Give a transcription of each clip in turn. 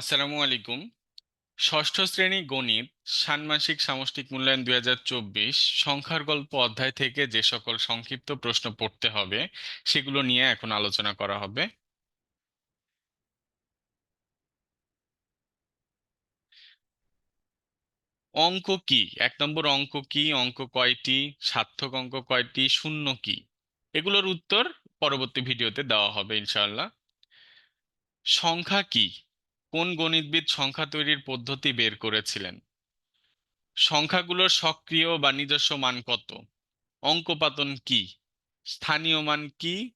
আসসালামু আলাইকুম। ষষ্ঠ শ্রেণি গণিত, ষান্মাসিক সামষ্টিক মূল্যায়ন দুই হাজার চব্বিশ, সংখ্যার গল্প অধ্যায় থেকে যে সকল সংক্ষিপ্ত প্রশ্ন পড়তে হবে, সেগুলো নিয়ে এখন আলোচনা করা হবে। অঙ্ক কি? এক নম্বর অঙ্ক কি? অঙ্ক কয়টি? সার্থক অঙ্ক কয়টি? শূন্য কি? এগুলোর উত্তর পরবর্তী ভিডিওতে দেওয়া হবে ইনশাআল্লাহ। সংখ্যা কি? কোন গণিতবিদ সংখ্যা তৈরির পদ্ধতি বের করেছিলেন? সংখ্যাগুলোর সক্রিয় বা নিজস্ব মান কত? অঙ্কপাতন কি? স্থানীয় মান কি?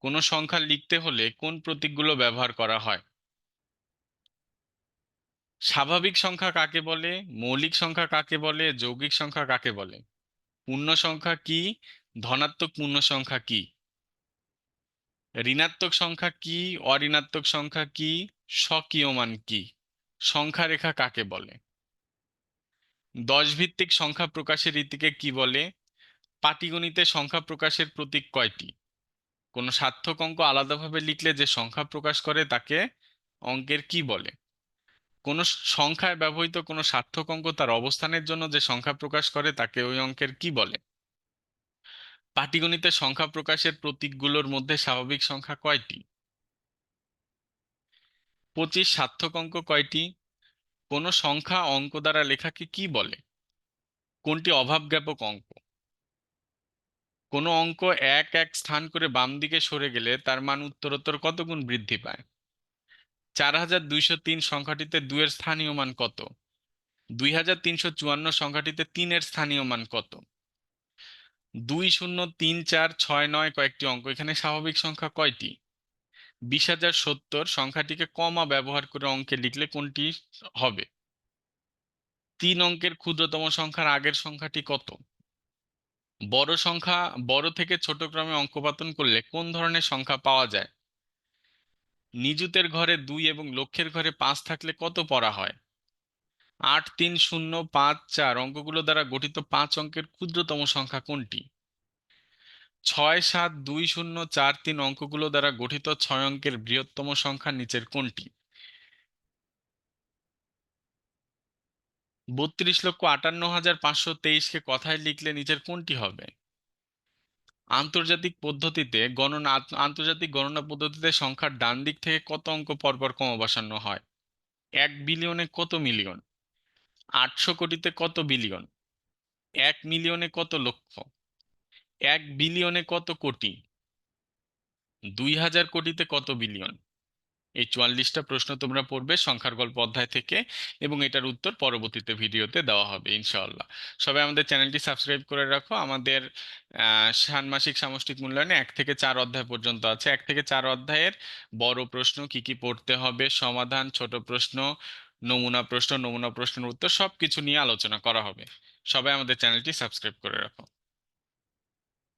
কোন সংখ্যা লিখতে হলে কোন প্রতীকগুলো ব্যবহার করা হয়? স্বাভাবিক সংখ্যা কাকে বলে? মৌলিক সংখ্যা কাকে বলে? যৌগিক সংখ্যা কাকে বলে? পূর্ণ সংখ্যা কি? ধনাত্মক পূর্ণ সংখ্যা কি? ঋণাত্মক সংখ্যা কি? অঋণাত্মক সংখ্যা কি? স্বকীয় মান কি? সংখ্যা রেখা কাকে বলে? দশ ভিত্তিক সংখ্যা প্রকাশের রীতিকে কি বলে? পাটিগণিতে সংখ্যা প্রকাশের প্রতীক কয়টি? কোন সার্থক অঙ্ক আলাদাভাবে লিখলে যে সংখ্যা প্রকাশ করে তাকে অঙ্কের কি বলে? কোন সংখ্যায় ব্যবহৃত কোনো সার্থক অঙ্ক তার অবস্থানের জন্য যে সংখ্যা প্রকাশ করে তাকে ওই অঙ্কের কি বলে? পাটিগণিতে সংখ্যা প্রকাশের প্রতীকগুলোর মধ্যে স্বাভাবিক সংখ্যা কয়টি? পঁচিশ সার্থক অঙ্ক কয়টি? কোন সংখ্যা অঙ্ক দ্বারা লেখাকে কি বলে? কোনটি অভাব জ্ঞাপক অঙ্ক? কোন অঙ্ক এক এক স্থান করে বাম দিকে সরে গেলে তার মান উত্তরোত্তর কত গুণ বৃদ্ধি পায়? চার হাজার দুইশো তিন সংখ্যাটিতে দুইয়ের স্থানীয় মান কত? দুই হাজার তিনশো চুয়ান্ন সংখ্যাটিতে তিনের স্থানীয় মান কত? দুই শূন্য তিন চার ছয় নয় কয়েকটি অঙ্ক। এখানে স্বাভাবিক সংখ্যা কয়টি? বিশ হাজার সত্তর সংখ্যাটিকে কমা ব্যবহার করে অঙ্কে লিখলে কোনটি হবে? তিন অঙ্কের ক্ষুদ্রতম সংখ্যার আগের সংখ্যাটি কত? বড় সংখ্যা, বড় থেকে ছোট ক্রমে অঙ্কপাতন করলে কোন ধরনের সংখ্যা পাওয়া যায়? নিযুতের ঘরে দুই এবং লক্ষ্যের ঘরে পাঁচ থাকলে কত পড়া হয়? আট, তিন, শূন্য, পাঁচ, চার অঙ্কগুলো দ্বারা গঠিত পাঁচ অঙ্কের ক্ষুদ্রতম সংখ্যা কোনটি? ছয় সাত দুই শূন্য চার তিন অঙ্কগুলো দ্বারা গঠিত ছয় অঙ্কের বৃহত্তম সংখ্যা নিচের কোনটি? বত্রিশ লক্ষ আটান্ন হাজার পাঁচশো তেইশকে কথায় লিখলে নিচের কোনটি হবে? আন্তর্জাতিক পদ্ধতিতে গণনা, আন্তর্জাতিক গণনা পদ্ধতিতে সংখ্যার ডান দিক থেকে কত অঙ্ক পরপর কম বসানো হয়? এক বিলিয়নে কত মিলিয়ন? আটশো কোটিতে কত বিলিয়ন? এক মিলিয়নে কত লক্ষ? এক বিলিয়নে কত কোটি? দুই হাজার কোটিতে কত বিলিয়ন? এই চুয়াল্লিশটা প্রশ্ন তোমরা পড়বে সংখ্যার গল্প অধ্যায় থেকে এবং এটার উত্তর পরবর্তীতে ভিডিওতে দেওয়া হবে, ইনশাআল্লাহ। সবাই আমাদের চ্যানেলটি সাবস্ক্রাইব করে রাখো। আমাদের ষান্মাসিক সামষ্টিক মূল্যায়নে এক থেকে চার অধ্যায় পর্যন্ত আছে। এক থেকে চার অধ্যায়ের বড় প্রশ্ন, কি কি পড়তে হবে, সমাধান, ছোট প্রশ্ন, নমুনা প্রশ্ন, নমুনা প্রশ্নের উত্তর সবকিছু নিয়ে আলোচনা করা হবে। সবাই আমাদের চ্যানেলটি সাবস্ক্রাইব করে রাখো।